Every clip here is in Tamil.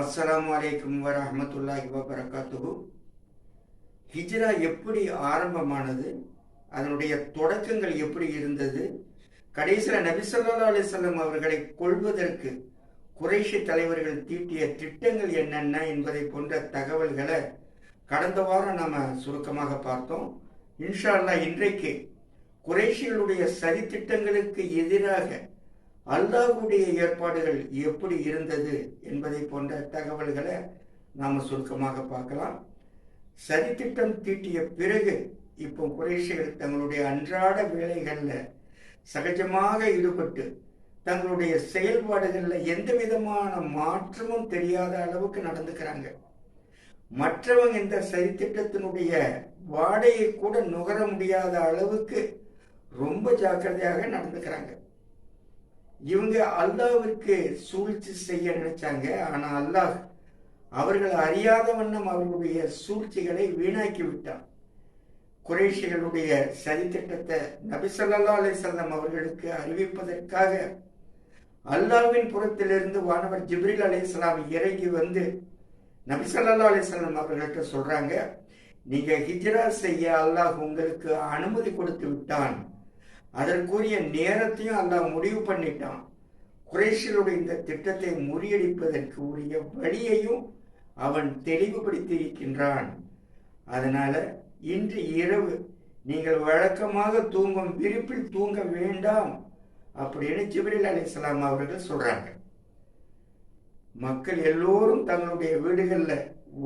அஸ்லாம் வலைக்கும் வரமத்துல்லாஹி வபரகாத்துகு ஹிஜ்ரா எப்படி ஆரம்பமானது? அதனுடைய தொடக்கங்கள் எப்படி இருந்தது? கடைசியில் நபிசல்லா அலிசல்லம் அவர்களை கொள்வதற்கு குறைஷி தலைவர்கள் தீட்டிய திட்டங்கள் என்னென்ன என்பதை போன்ற தகவல்களை கடந்த வாரம் நாம் சுருக்கமாக பார்த்தோம். இன்ஷா இன்ஷால்லா இன்றைக்கு குறைஷிகளுடைய சதி திட்டங்களுக்கு எதிராக அல்லாஹுடைய ஏற்பாடுகள் எப்படி இருந்தது என்பதை போன்ற தகவல்களை நாம் சுருக்கமாக பார்க்கலாம். சரித்திட்டம் தீட்டிய பிறகு இப்போ குறைஷிகள் தங்களுடைய அன்றாட வேலைகளில் சகஜமாக ஈடுபட்டு தங்களுடைய செயல்பாடுகளில் எந்த விதமான மாற்றமும் தெரியாத அளவுக்கு நடந்துக்கிறாங்க. மற்றவங்க இந்த சரித்திட்டத்தினுடைய வாடையை கூட நுகர முடியாத அளவுக்கு ரொம்ப ஜாக்கிரதையாக நடந்துக்கிறாங்க. இவங்க அல்லாவிற்கு சூழ்ச்சி செய்ய நினைச்சாங்க. ஆனா அல்லாஹ் அவர்கள் அறியாத வண்ணம் அவர்களுடைய சூழ்ச்சிகளை வீணாக்கி விட்டான். குறைஷிகளுடைய சதித்திட்டத்தை நபிசல்லா அலிசல்லாம் அவர்களுக்கு அறிவிப்பதற்காக அல்லாவின் புறத்திலிருந்து வானவர் ஜிப்ரில் அலிசலாம் இறங்கி வந்து நபிசல்லா அலிசல்லாம் அவர்கள்ட்ட சொல்றாங்க நீங்க ஹிஜ்ரா செய்ய அல்லாஹ் உங்களுக்கு அனுமதி கொடுத்து விட்டான். அதற்குரிய நேரத்தையும் அல்லாஹ் முடிவு பண்ணிட்டான். குறைஷிகளுடைய இந்த திட்டத்தை முறியடிப்பதற்கு உரிய வழியையும் அவன் தெளிவுபடுத்தி இருக்கின்றான் அதனால இன்று இரவு நீங்கள் வழக்கமாக தூங்கும் விரிப்பில் தூங்க வேண்டாம் அப்படின்னு ஜிப்ரில் அலிஸ்லாம் அவர்கள் சொல்றாங்க. மக்கள் எல்லோரும் தங்களுடைய வீடுகளில்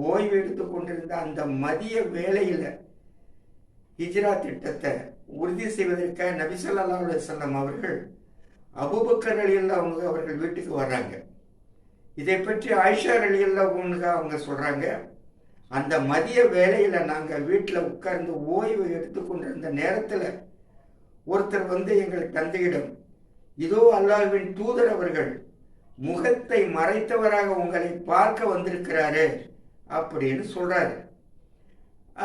ஓய்வு எடுத்து கொண்டிருந்த அந்த மதிய வேலையில் ஹிஜ்ரா திட்டத்தை உறுதி செய்வதற்காக நபிசல்லா அலுவலம் அவர்கள் அபுபக்கர் அலியல்லா அவங்க அவர்கள் வீட்டுக்கு வர்றாங்க. இதை பற்றி ஆயிஷா அலியல்லா உங்க அவங்க சொல்றாங்க அந்த மதிய வேலையில நாங்கள் வீட்டில் உட்கார்ந்து ஓய்வு எடுத்துக்கொண்டிருந்த நேரத்தில் ஒருத்தர் வந்து எங்கள் தந்தையிடம் இதோ அல்லாஹ்வின் தூதர் அவர்கள் முகத்தை மறைத்தவராக உங்களை பார்க்க வந்திருக்கிறாரு அப்படின்னு சொல்றாரு.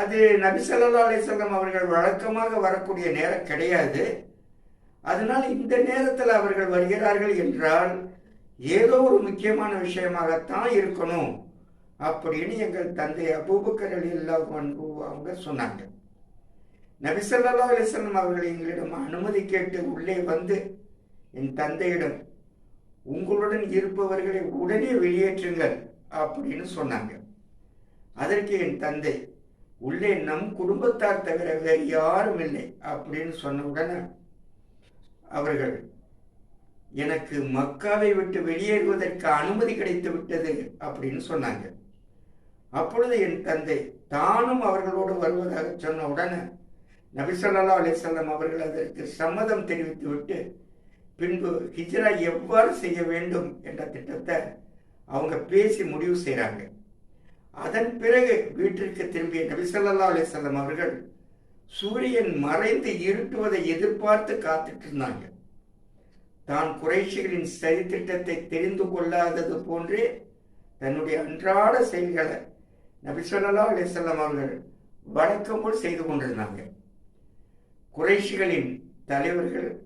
அது நபிசல்லா அலிசல்லாம் அவர்கள் வழக்கமாக வரக்கூடிய நேரம் கிடையாது. அதனால் இந்த நேரத்தில் அவர்கள் வருகிறார்கள் என்றால் ஏதோ ஒரு முக்கியமான விஷயமாகத்தான் இருக்கணும் அப்படின்னு எங்கள் தந்தை அபூபக்கர் அலி அல்லா அவங்க சொன்னாங்க. நபிசல்லா அலிசல்லம் அவர்கள் எங்களிடம் அனுமதி கேட்டு உள்ளே வந்து என் தந்தையிடம் உங்களுடன் இருப்பவர்களை உடனே வெளியேற்றுங்கள் அப்படின்னு சொன்னாங்க. அதற்கு என் தந்தை உள்ளே நம் குடும்பத்தார் தவிர வேறு யாரும் இல்லை அப்படின்னு சொன்ன உடனே அவர்கள் எனக்கு மக்காவை விட்டு வெளியேறுவதற்கு அனுமதி கிடைத்து விட்டது அப்படின்னு சொன்னாங்க. அப்பொழுது என் தந்தை தானும் அவர்களோடு வருவதாக சொன்ன உடனே நபிசல்லா அலிசல்லாம் அவர்கள் அதற்கு சம்மதம் தெரிவித்து விட்டு பின்பு ஹிஜ்ரா எவ்வாறு செய்ய வேண்டும்? என்ற திட்டத்தை அவங்க பேசி முடிவு செய்கிறாங்க அதன் பிறகு வீட்டிற்கு திரும்பிய நபிசல்லா அலிசல்லம் அவர்கள் சூரியன் மறைந்து இருட்டுவதை எதிர்பார்த்து காத்துட்டு இருந்தாங்க தான் குறைஷிகளின் சரித்திட்டத்தை தெரிந்து கொள்ளாதது போன்றே தன்னுடைய அன்றாட செயல்களை நபிசல்லா அலிசல்லாம் அவர்கள் வழக்கம் போல் செய்து கொண்டிருந்தாங்க. குறைஷிகளின் தலைவர்கள்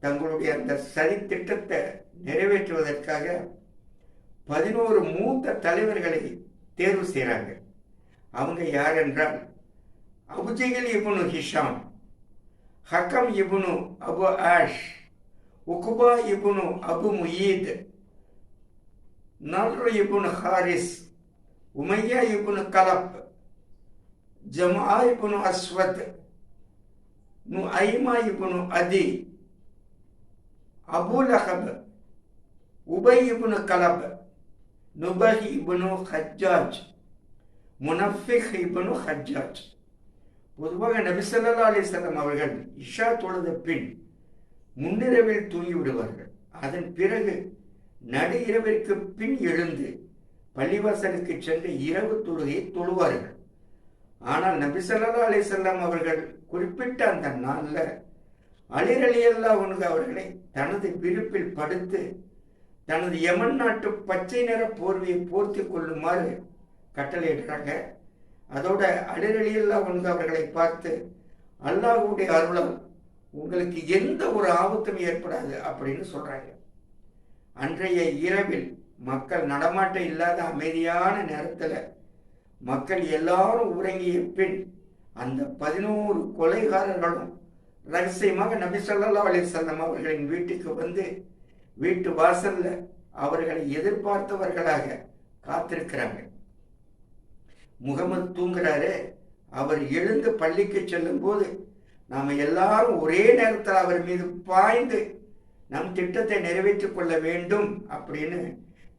தங்களுடைய அந்த சதித்திட்டத்தை நிறைவேற்றுவதற்காக பதினோரு மூத்த தலைவர்களை தேர்வு செய்கிறாங்க அவங்க யார் என்றால் அபுஜெகல் இபுனு ஹிஷாம் ஹக்கம் இபுனு அபு ஆஷ் உகுபா இபுனு அபு முயீத் நல்ரு இபுனு ஹாரிஸ் உமையா இபுனு கலப் ஜமா இபுனு அஸ்வத் நு ஐமா இபுனு அதி அபு லஹப் உபை இபுனு கலப் நுபஹ் இப்னு ஹஜ்ஜாஜ் முனஃபிக் இப்னு ஹஜ்ஜாஜ் பொதுவாக நபிசல்லா அலிசல்லம் அவர்கள் இஷா தொழுத பின் முன்னிரவில் தூங்கிவிடுவார்கள். அதன் பிறகு நடு இரவிற்கு பின் எழுந்து பள்ளிவாசலுக்கு சென்று இரவு தொழுகையை தொழுவார்கள். ஆனால் நபி ஸல்லல்லாஹு அலைஹி அவர்கள் குறிப்பிட்ட அந்த நாளில் அலிரலியல்லா ஒன்று அவர்களை தனது விருப்பில் படுத்து தனது யமன் நாட்டு பச்சை நிற போர்வையை போர்த்தி கொள்ளுமாறு கட்டளையிடுறாங்க. அதோட அலிரலியல்லா உனக்கு அவர்களை பார்த்து அல்லாஹ்வுடைய அருளம் உங்களுக்கு எந்த ஒரு ஆபத்தும் ஏற்படாது அப்படின்னு சொல்றாங்க. அன்றைய இரவில் மக்கள் நடமாட்டம் இல்லாத அமைதியான நேரத்தில் மக்கள் எல்லாரும் உறங்கிய பின் அந்த பதினோரு கொலைகாரர்களும் ரகசியமாக நபி சொல்லா அலி வஸல்லம் அவர்களின் வீட்டுக்கு வந்து வீட்டு வாசல்ல அவர்களை எதிர்பார்த்தவர்களாக காத்திருக்கிறாங்க முகமது தூங்குறாரு. அவர் எழுந்து பள்ளிக்கு செல்லும் போது நாம எல்லாரும் ஒரே நேரத்தில் அவர் மீது பாய்ந்து நம் திட்டத்தை நிறைவேற்றிக் கொள்ள வேண்டும் அப்படின்னு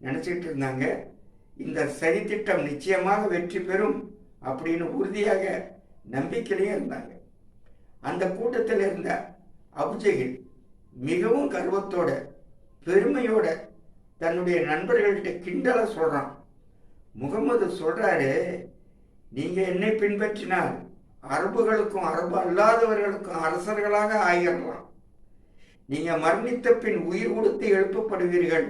நினைச்சிட்டு இருந்தாங்க. இந்த சரி திட்டம் நிச்சயமாக வெற்றி பெறும் அப்படின்னு உறுதியாக நம்பிக்கையிலேயே இருந்தாங்க. அந்த கூட்டத்தில் இருந்த அபுஜெகில் மிகவும் கர்வத்தோட பெருமையோட தன்னுடைய நண்பர்கள்கிட்ட கிண்டலை சொல்றான். முகமது சொல்றாரு நீங்க என்னை பின்பற்றினால் அரபுகளுக்கும் அரபு அல்லாதவர்களுக்கும் அரசர்களாக ஆகிடலாம் நீங்க மரணித்த பின் உயிர் கொடுத்து எழுப்பப்படுவீர்கள்.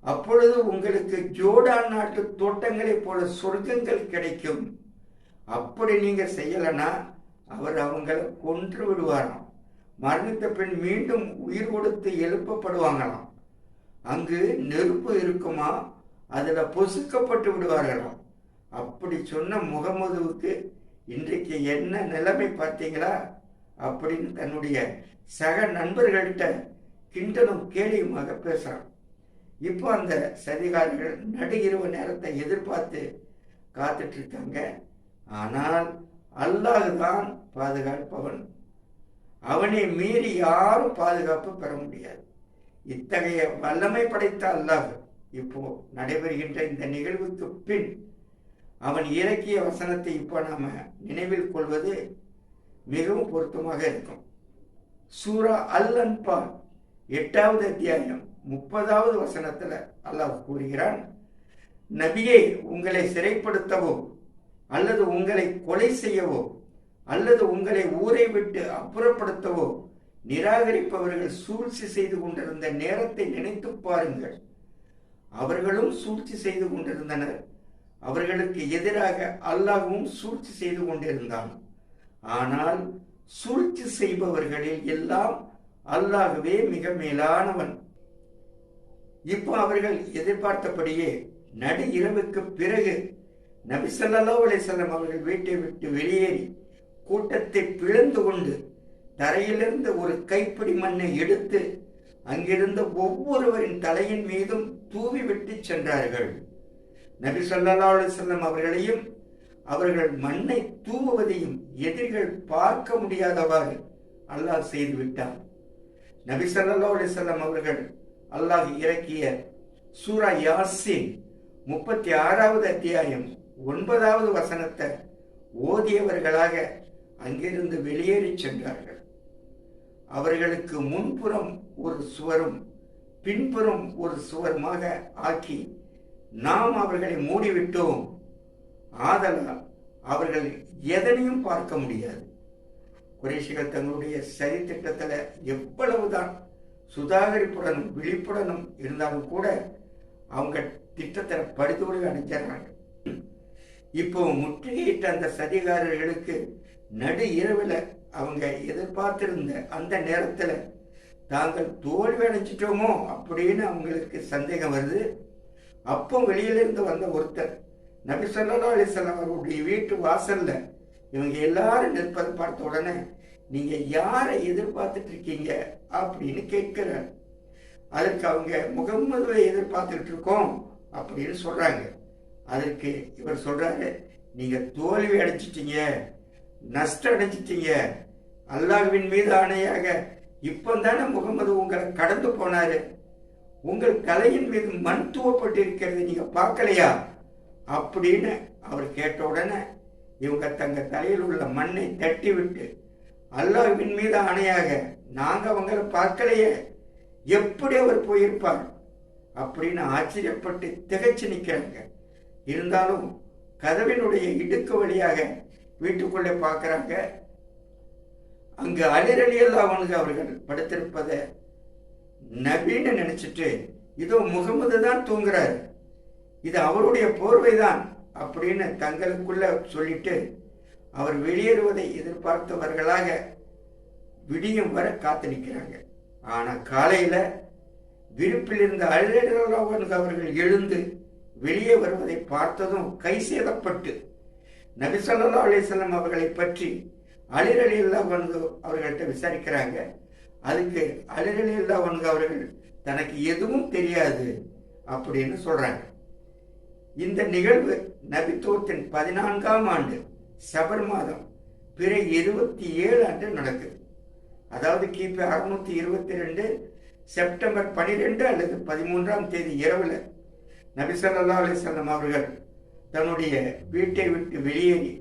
அப்பொழுது உங்களுக்கு ஜோடான் நாட்டு தோட்டங்களைப் போல சொர்க்கங்கள் கிடைக்கும். அப்படி நீங்க செய்யலைன்னா அவர் அவங்களை கொன்று விடுவாராம். மரணித்த பின் மீண்டும் உயிர் கொடுத்து எழுப்பப்படுவாங்களாம். அங்கு நெருப்பு இருக்குமா? அதில் பொசுக்கப்பட்டு விடுவார்களாம். அப்படி சொன்ன முகமதுவுக்கு இன்றைக்கு என்ன நிலைமை பார்த்தீங்களா? அப்படின்னு தன்னுடைய சக நண்பர்கள்ட்ட கிண்டலும் கேலியுமாக பேசுகிறான் இப்போ அந்த சதிகாரிகள் நடு நேரத்தை எதிர்பார்த்து காத்துட்ருக்காங்க ஆனால் அல்லாஹ் தான் பாதுகாப்பவன். அவனை மீறி யாரும் பாதுகாப்பு பெற முடியாது. இத்தகைய வல்லமை படைத்த அல்லாஹ் இப்போ நடைபெறுகின்ற இந்த நிகழ்வுக்கு பின் அவன் இலக்கிய வசனத்தை இப்போ நாம நினைவில் கொள்வது மிகவும் பொருத்தமாக இருக்கும். சூரா அல் அன்பால் எட்டாவது அத்தியாயம் முப்பதாவது வசனத்துல அல்லாஹ் கூறுகிறான் நபியே உங்களை சிறைப்படுத்தவோ அல்லது உங்களை கொலை செய்யவோ அல்லது உங்களை ஊரை விட்டு அப்புறப்படுத்தவோ நிராகரிப்பவர்கள் சூழ்ச்சி செய்து கொண்டிருந்த நேரத்தை நினைத்து பாருங்கள். அவர்களும் சூழ்ச்சி செய்து கொண்டிருந்தனர். அவர்களுக்கு எதிராக அல்லாஹ்வும் சூழ்ச்சி செய்து கொண்டிருந்தான். ஆனால் சூழ்ச்சி செய்பவர்களில் எல்லாம் அல்லாகவே மிக மேலானவன். இப்போ அவர்கள் எதிர்பார்த்தபடியே நடு இரவுக்கு பிறகு நபிசல்லா ஸல்லல்லாஹு அவர்கள் வீட்டை விட்டு வெளியேறி கூட்டத்தை பிளந்து கொண்டு தரையிலிருந்து ஒரு கைப்பிடி மண்ணை எடுத்து அங்கிருந்த ஒவ்வொருவரின் தலையின் மீதும் தூவி விட்டு சென்றார்கள். நபி சொல்லா செல்லம் அவர்களையும் அவர்கள் மண்ணை தூவுவதையும் எதிரிகள் பார்க்க முடியாதவாறு அல்லாஹ் செய்து விட்டான். நபி சொல்லா செல்லம் அவர்கள் அல்லாஹ் இறக்கிய சூரா யாசின் முப்பத்தி ஆறாவது அத்தியாயம் ஒன்பதாவது வசனத்தை ஓதியவர்களாக அங்கிருந்து வெளியேறி சென்றார்கள். அவர்களுக்கு முன்புறம் ஒரு சுவரும் பின்புறம் ஒரு சுவருமாக ஆக்கி நாம் அவர்களை மூடிவிட்டோம். ஆதலால் அவர்கள் எதனையும் பார்க்க முடியாது. குறைஷிகள் தங்களுடைய சரி திட்டத்தில் எவ்வளவுதான் சுதாகரிப்புடனும் விழிப்புடனும் இருந்தாலும் கூட அவங்க திட்டத்தை படுத்தோடு அடைஞ்சிடறாங்க இப்போ முற்றுகையிட்ட அந்த சதிகாரர்களுக்கு நடு இரவில் அவங்க எதிர்பார்த்திருந்த அந்த நேரத்தில் தாங்கள் தோல்வி அடைஞ்சிட்டோமோ அப்படின்னு அவங்களுக்கு சந்தேகம் வருது. அப்போ வெளியிலிருந்து வந்த ஒருத்தர் நபி ஸல்லல்லாஹு அலிசல்லாம் அவருடைய வீட்டு வாசல்ல இவங்க எல்லாரும் நிற்பதை பார்த்த உடனே நீங்க யாரை எதிர்பார்த்துட்டு இருக்கீங்க? அப்படின்னு கேட்கிறார். அதற்கு அவங்க முகம்மதுவை எதிர்பார்த்துட்டு இருக்கோம் அப்படின்னு சொல்றாங்க. அதற்கு இவர் சொல்றாரு நீங்க தோல்வி அடைச்சிட்டீங்க நஷ்டம் அடைஞ்சிட்டீங்க அல்லாஹ்வின் மீது ஆணையாக இப்போ தானே முகமது உங்களை கடந்து போனாரு. உங்கள் கலையின் மீது மண் தூவப்பட்டிருக்கிறது நீங்க பார்க்கலையா? அப்படின்னு அவர் கேட்ட உடனே இவங்க தங்க தலையில் உள்ள மண்ணை தட்டி விட்டு அல்லாஹ்வின் மீது ஆணையாக நாங்கள் அவங்கள பார்க்கலையே எப்படி அவர் போயிருப்பார்? அப்படின்னு ஆச்சரியப்பட்டு திகைச்சு நிற்கிறாங்க இருந்தாலும் கதவினுடைய இடுக்கு வழியாக வீட்டுக்குள்ளே பார்க்குறாங்க. அங்கு அலிரலியல் அவனுக்கு அவர்கள் படுத்திருப்பதை நபின்னு நினைச்சிட்டு இதோ முகமது தான் தூங்குறாரு. இது அவருடைய போர்வை தான் அப்படின்னு தங்களுக்குள்ள சொல்லிட்டு அவர் வெளியேறுவதை எதிர்பார்த்தவர்களாக விடியும் வர காத்து நிற்கிறாங்க. ஆனால் காலையில் விருப்பில் இருந்த அலிரலியல் அவர்கள் எழுந்து வெளியே வருவதை பார்த்ததும் கை சேதப்பட்டு நபி சொல்லா அலிசல்லாம் அவர்களை பற்றி அலிரலி இல்லா அவர்கள்ட்ட விசாரிக்கிறாங்க. அதுக்கு அலிரலி இல்லா அவர்கள் தனக்கு எதுவும் தெரியாது அப்படின்னு சொல்றாங்க. இந்த நிகழ்வு நபித்துவத்தின் பதினான்காம் ஆண்டு சபர் மாதம் பிற இருபத்தி ஏழு ஆண்டு நடக்குது. அதாவது கிபி அறுநூத்தி இருபத்தி ரெண்டு செப்டம்பர் பனிரெண்டு அல்லது பதிமூன்றாம் தேதி இரவுல நபிசல்லா அலிசல்லம் அவர்கள் தன்னுடைய வீட்டை விட்டு வெளியேறி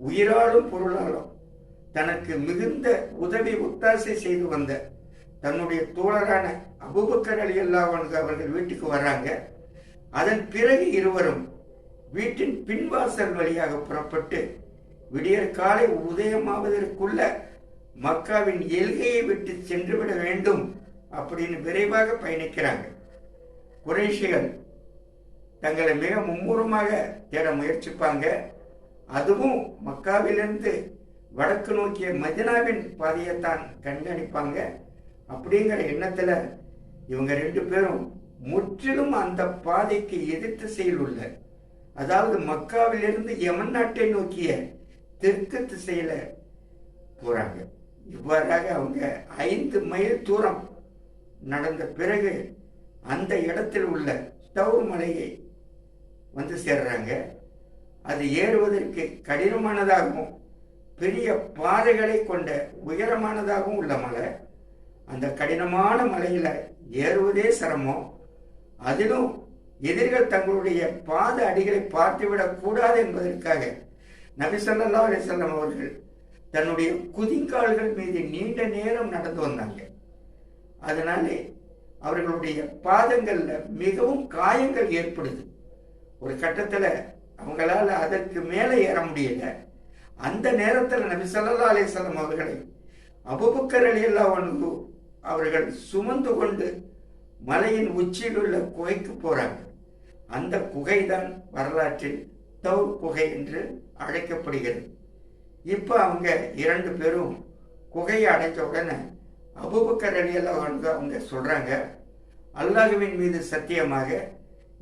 உயிராலும் பொருளாலும் தனக்கு மிகுந்த உதவி ஒத்தாசை செய்து வந்த தன்னுடைய தோழரான அபுபக்கர் அலி அல்லாவனுக்கு அவர்கள் வீட்டுக்கு வர்றாங்க அதன் பிறகு இருவரும் வீட்டின் பின்வாசல் வழியாக புறப்பட்டு விடியற் காலை உதயமாவதற்குள்ள மக்காவின் எல்கையை விட்டு சென்றுவிட வேண்டும் அப்படின்னு விரைவாக பயணிக்கிறாங்க. குறைஷிகள் தங்களை மிக மும்முரமாக தேட முயற்சிப்பாங்க. அதுவும் மக்காவிலிருந்து வடக்கு நோக்கிய மதினாவின் பாதையைத்தான் கண்காணிப்பாங்க. அப்படிங்கிற எண்ணத்துல இவங்க ரெண்டு பேரும் முற்றிலும் அந்த பாதைக்கு எதிர்த்து திசையில் உள்ள அதாவது மக்காவிலிருந்து யமன் நாட்டை நோக்கிய தெற்கு திசையில போறாங்க. இவ்வாறாக அவங்க ஐந்து மைல் தூரம் நடந்த பிறகு அந்த இடத்தில் உள்ள ஸ்டவ் மலையை வந்து சேர்றாங்க. அது ஏறுவதற்கு கடினமானதாகவும் பெரிய பாறைகளை கொண்ட உயரமானதாகவும் உள்ள மலை. அந்த கடினமான மலையில ஏறுவதே சிரமம். அதிலும் எதிரிகள் தங்களுடைய பாத அடிகளை பார்த்துவிடக் கூடாது என்பதற்காக நபிசல்லா அலிசல்லாம் அவர்கள் தன்னுடைய குதிங்கால்கள் மீது நீண்ட நேரம் நடந்து வந்தாங்க. அதனாலே அவர்களுடைய பாதங்களில் மிகவும் காயங்கள் ஏற்படுது. ஒரு கட்டத்துல அவங்களால அதற்கு மேலே ஏற முடியல. அந்த நேரத்தில் நபி சல்லா அலிசல்லாம் அவர்களை அபுபக்கர் அலி அல்லா அவர்கள் சுமந்து கொண்டு மலையின் உச்சியில் உள்ள குகைக்கு போறாங்க. அந்த குகைதான் வரலாற்றில் தௌர் குகை என்று அழைக்கப்படுகிறது. இப்போ அவங்க இரண்டு பேரும் குகையை அடைஞ்ச உடனே அபுபக்கர் அலி அல்லா அவங்க சொல்றாங்க அல்லாஹுவின் மீது சத்தியமாக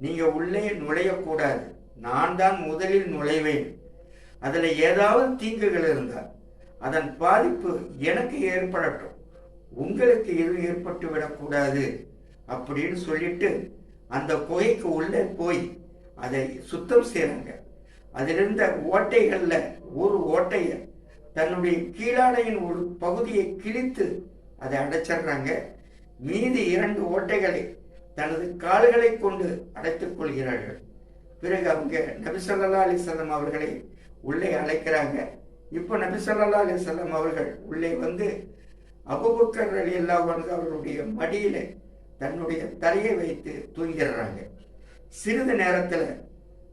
நீங்க உள்ளே நுழையக்கூடாது. நான் தான் முதலில் நுழைவேன். அதில் ஏதாவது தீங்குகள் இருந்தால் அதன் பாதிப்பு எனக்கு ஏற்படட்டும். உங்களுக்கு எதுவும் ஏற்பட்டு விடக்கூடாது அப்படின்னு சொல்லிட்டு அந்த குகைக்கு உள்ளே போய் அதை சுத்தம் செய்கிறாங்க அதிலிருந்த ஓட்டைகளில் ஒரு ஓட்டைய தன்னுடைய கீழாடையின் ஒரு பகுதியை கிழித்து அதை அடைச்சிடுறாங்க. மீதி இரண்டு ஓட்டைகளை தனது கால்களை கொண்டு அடைத்துக் கொள்கிறார்கள். பிறகு அவங்க நபிசல்லா அலிசல்லம் அவர்களை உள்ளே அழைக்கிறாங்க. இப்போ நபிசல்லா அலிசல்லம் அவர்கள் உள்ளே வந்து அபுபக்கர் அலி அல்லா அவர்களுடைய மடியில தன்னுடைய தலையை வைத்து தூங்கிடுறாங்க சிறிது நேரத்தில்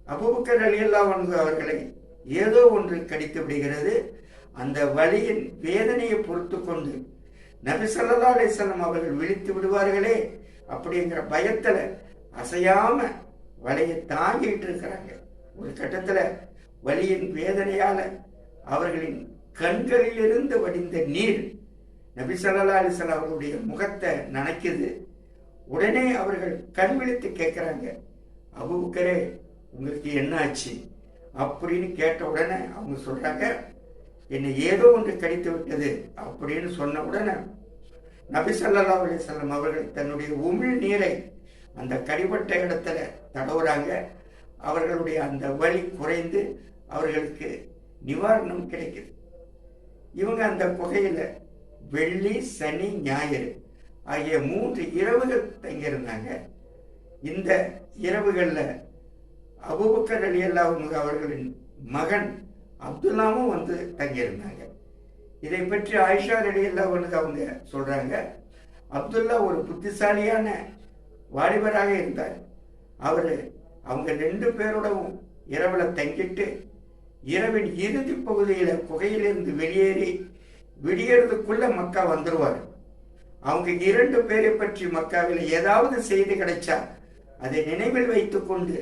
அபுபக்கர் அலி அல்லா அவர்களை ஏதோ ஒன்று கடித்து விடுகிறது. அந்த வழியின் வேதனையை பொறுத்து கொண்டு நபிசல்லா அலிசல்லம் அவர்கள் விழித்து விடுவார்களே. அப்படிங்கிற பயத்துல அசையாம வலையை தாங்கிட்டு இருக்கிறாங்க. ஒரு கட்டத்துல வலியின் வேதனையால அவர்களின் கண்களிலிருந்து வடிந்த நீர் நபி அலிசல் அவர்களுடைய முகத்தை நனைக்குது. உடனே அவர்கள் கண் விழித்து கேட்கிறாங்க அபுக்கரே உங்களுக்கு என்ன ஆச்சு அப்படின்னு கேட்ட உடனே அவங்க சொல்றாங்க என்னை ஏதோ ஒன்று கடித்து விட்டது. அப்படின்னு சொன்ன உடனே நபி சல்லா அலிசல்லம் அவர்கள் தன்னுடைய உமிழ் நீரை அந்த கடிபட்ட இடத்துல தடவுறாங்க. அவர்களுடைய அந்த வலி குறைந்து அவர்களுக்கு நிவாரணம் கிடைக்குது. இவங்க அந்த குகையில வெள்ளி சனி ஞாயிறு ஆகிய மூன்று இரவுகள் தங்கியிருந்தாங்க இந்த இரவுகளில் அபுபக்கர் அலி அல்லாஹ் அவர்களின் மகன் அப்துல்லாவும் வந்து தங்கியிருந்தாங்க. இதை பற்றி ஆயிஷா அலி அல்லாஹ் அவங்க சொல்றாங்க. அப்துல்லா ஒரு புத்திசாலியான வாலிபராக இருந்தார். அவர் அவங்க ரெண்டு பேரோடவும் இரவில் தங்கிட்டு இரவின் இறுதி பகுதியில் குகையிலிருந்து வெளியேறி விடியறதுக்குள்ள மக்கா வந்துருவார். அவங்க இரண்டு பேரை பற்றி மக்காவில் ஏதாவது செய்தி கிடைச்சா அதை நினைவில் வைத்துக்கொண்டு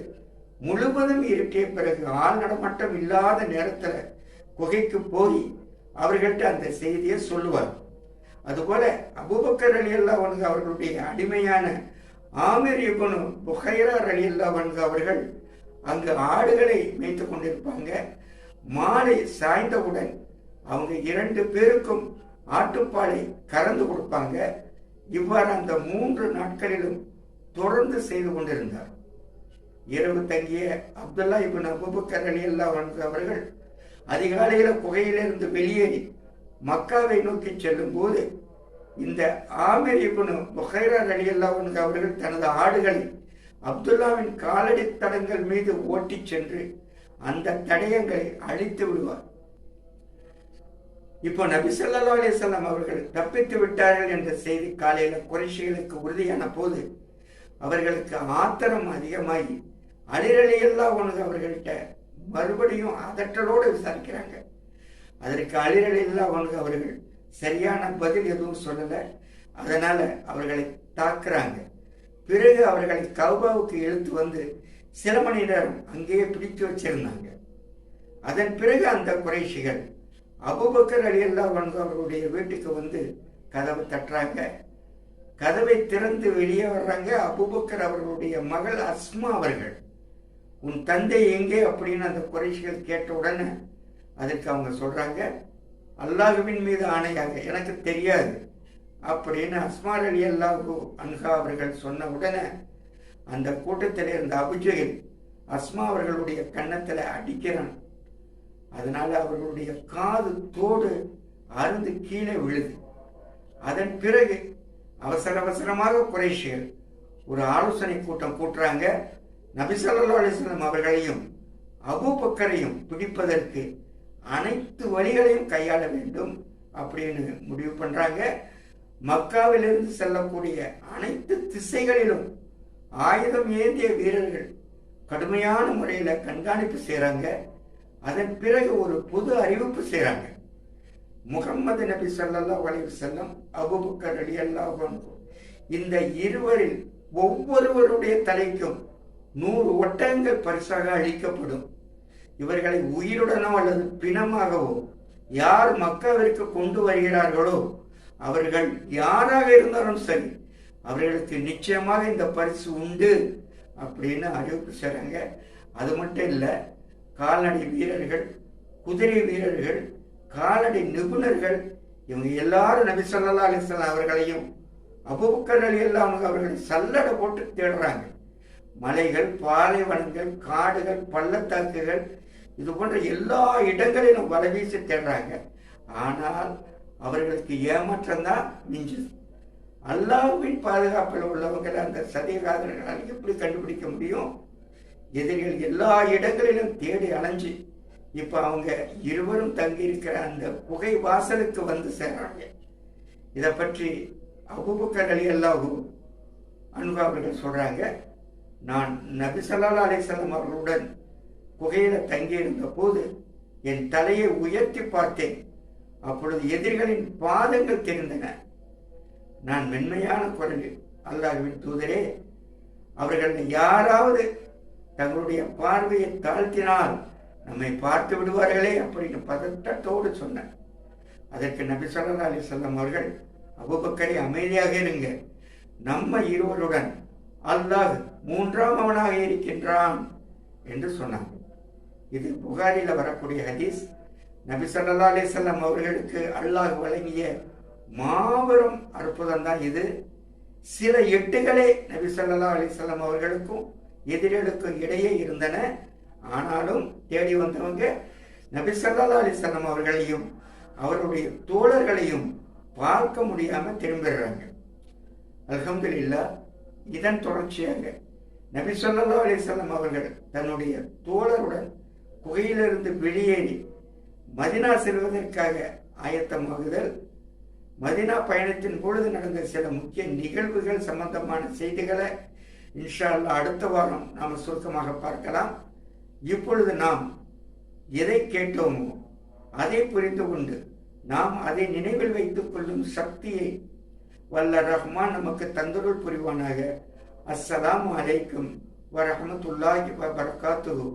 முழுவதும் இருட்டிய பிறகு ஆள் நடமாட்டம் இல்லாத நேரத்தில் குகைக்கு போய் அவர்கள்ட்ட அந்த செய்தியை சொல்லுவார். அதுபோல அபுபக்கர் அலி அல்லா அவர்களுடைய அடிமையான ஆமிர் இபனு புகைரா அலி அல்லா அவர்கள் அங்கு ஆடுகளை மேய்த்து கொண்டிருப்பாங்க. மாலை சாய்ந்தவுடன் அவங்க இரண்டு பேருக்கும் ஆட்டுப்பாலை கறந்து கொடுப்பாங்க. இவ்வாறு அந்த மூன்று நாட்களிலும் தொடர்ந்து செய்து கொண்டிருந்தார். இரவு தங்கிய அப்துல்லா இபின் அபுபக்கர் அலி அல்லா அவர்கள் அதிகாலையில் குகையிலிருந்து வெளியேறி மக்காவை நோக்கி செல்லும் போது இந்த ஆமிர் இப்னு புகைரா அலி அல்லா அவர்கள் தனது ஆடுகளை அப்துல்லாவின் காலடி தடங்கள் மீது ஓட்டிச் சென்று அந்த தடயங்களை அழித்து விடுவார். இப்போ நபி சொல்லா அலிசல்லாம் அவர்கள் தப்பித்து விட்டார்கள் என்ற செய்தி காலையில் குறைஷிகளுக்கு உறுதியான போது அவர்களுக்கு ஆத்திரம் அதிகமாகி அலிரலியெல்லாம் உனக்கு அவர்கள்ட்ட மறுபடியும் அதட்டலோடு விசாரிக்கிறாங்க. அதற்கு அலிரலியெல்லாம் உனக்கு அவர்கள் சரியான பதில் எதுவும் சொல்லலை. அதனால அவர்களை தாக்குறாங்க. பிறகு அவர்களை கௌபாவுக்கு இழுத்து வந்து சில மணி நேரம் அங்கேயே பிடித்து வச்சிருந்தாங்க. அதன் பிறகு அந்த குறைஷிகள் அபுபக்கர் அலி அல்லா அவர்களுடைய வீட்டுக்கு வந்து கதவை தட்டுறாங்க. கதவை திறந்து வெளியே வர்றாங்க அபுபக்கர் அவர்களுடைய மகள் அஸ்மா அவர்கள். உன் தந்தை எங்கே அப்படின்னு அந்த குறைஷிகள் கேட்ட உடனே அதுக்கு அவங்க சொல்கிறாங்க அல்லாஹுவின் மீது ஆணையாக எனக்கு தெரியாது. அப்படின்னு அஸ்மார் அலி அல்லாஹு அன்ஹா அவர்கள் சொன்ன உடனே அந்த கூட்டத்தில் இருந்த அபுஜெயில் அஸ்மா அவர்களுடைய கன்னத்தில் அடிக்கிறான். அதனால் அவர்களுடைய காது தோடு அருந்து கீழே விழுது. அதன் பிறகு அவசர அவசரமாக குறைஷிகள் ஒரு ஆலோசனை கூட்டம் கூட்டுறாங்க. நபிசல்லா அலிஸ்லாம் அவர்களையும் அபூபக்கரையும் பிடிப்பதற்கு அனைத்து வழிகளையும் கையாள வேண்டும் அப்படின்னு முடிவு பண்றாங்க. மக்காவிலிருந்து செல்லக்கூடிய அனைத்து திசைகளிலும் ஆயுதம் ஏந்திய வீரர்கள் கடுமையான முறையில் கண்காணிப்பு செய்கிறாங்க அதன் பிறகு ஒரு புது அறிவிப்பு செய்கிறாங்க முகம்மது நபி ஸல்லல்லாஹு வலிவு செல்லம் அபுபக்கர் ரலியல்லாஹு இந்த இருவரில் ஒவ்வொருவருடைய தலைக்கும் நூறு ஒட்டகங்கள் பரிசாக அளிக்கப்படும் இவர்களை உயிருடனோ அல்லது பிணமாகவோ யார் மக்காவிற்கு கொண்டு வருகிறார்களோ அவர்கள் யாராக இருந்தாலும் சரி அவர்களுக்கு நிச்சயமாக இந்த பரிசு உண்டு அப்படின்னு அறிவிப்பு செய்கிறாங்க அது மட்டும் இல்லை கால்நடை வீரர்கள் குதிரை வீரர்கள் கால்நடை நிபுணர்கள் இவங்க எல்லாரும் நபி ஸல்லல்லாஹு அவர்களையும் அபூபக்கர் ரலியல்லாஹு அவர்களை சல்லடை போட்டு தேடுறாங்க. மலைகள் பாலைவனங்கள் காடுகள் பள்ளத்தாக்குகள் இது போன்ற எல்லா இடங்களிலும் வலவீசி தேடுறாங்க. ஆனால் அவர்களுக்கு ஏமாற்றம் தான் மிஞ்சுது. அல்லாஹ்வின் பாதுகாப்பில் உள்ளவங்களை அந்த சதிகாரர்களால் எப்படி கண்டுபிடிக்க முடியும்? எதிரிகள் எல்லா இடங்களிலும் தேடி அலைஞ்சு இப்போ அவங்க இருவரும் தங்கி இருக்கிற அந்த புகை வாசலுக்கு வந்து சேர்றாங்க. இதை பற்றி அபுபக்கர் அலி அல்லாஹூ அன்பு அவர்கள் சொல்கிறாங்க நான் நபி ஸல்லல்லாஹு அலைஹி அவர்களுடன் குகையில தங்கியிருந்த போது என் தலையை உயர்த்தி பார்த்தேன். அப்பொழுது எதிரிகளின் பாதங்கள் தெரிந்தன. நான் மென்மையான குரலில் அல்லாஹ்வின் தூதரே அவர்கள் யாராவது தங்களுடைய பார்வையை தாழ்த்தினால் நம்மை பார்த்து விடுவார்களே அப்படின்னு பதட்டத்தோடு சொன்னேன். அதற்கு நபி சொல்லா அலி வஸல்லம் அவர்கள் அபூபக்கரை அமைதியாக இருங்க. நம்ம இருவருடன் அல்லாஹ் மூன்றாம் அவனாக இருக்கின்றான் என்று சொன்னாங்க. இது புகாரில் வரக்கூடிய ஹதீஸ். நபி சல்லா அலிசல்லாம் அவர்களுக்கு அல்லாஹ் வழங்கிய மாபெரும் அற்புதம் தான் இது. சில எட்டுகளே நபி ஸல்லல்லாஹு அலிசல்லாம் அவர்களுக்கும் எதிரிகளுக்கும் இடையே இருந்தன. ஆனாலும் தேடி வந்தவங்க நபி ஸல்லல்லாஹு அலிசல்லாம் அவர்களையும் அவருடைய தோழர்களையும் பார்க்க முடியாம திரும்பிடுறாங்க. அலமதுல்லா இதன் தொடர்ச்சியாக நபி சொல்லல்லா அலிசல்லம் அவர்கள் தன்னுடைய தோழருடன் குகையிலிருந்து வெளியேறி மதினா செல்வதற்காக ஆயத்தமாகுதல் மதினா பயணத்தின் பொழுது நடந்த சில முக்கிய நிகழ்வுகள் சம்பந்தமான செய்திகளை இன்ஷால்லா அடுத்த வாரம் நாம் சுருக்கமாக பார்க்கலாம். இப்பொழுது நாம் எதை கேட்டோமோ அதை புரிந்து கொண்டு நாம் அதை நினைவில் வைத்துக் கொள்ளும் சக்தியை வல்ல ரஹ்மான் நமக்கு தந்தருள் புரிவானாக. அஸ்ஸலாமு அலைக்கும் வரஹமத்துல்லாஹி வபரகாத்துஹு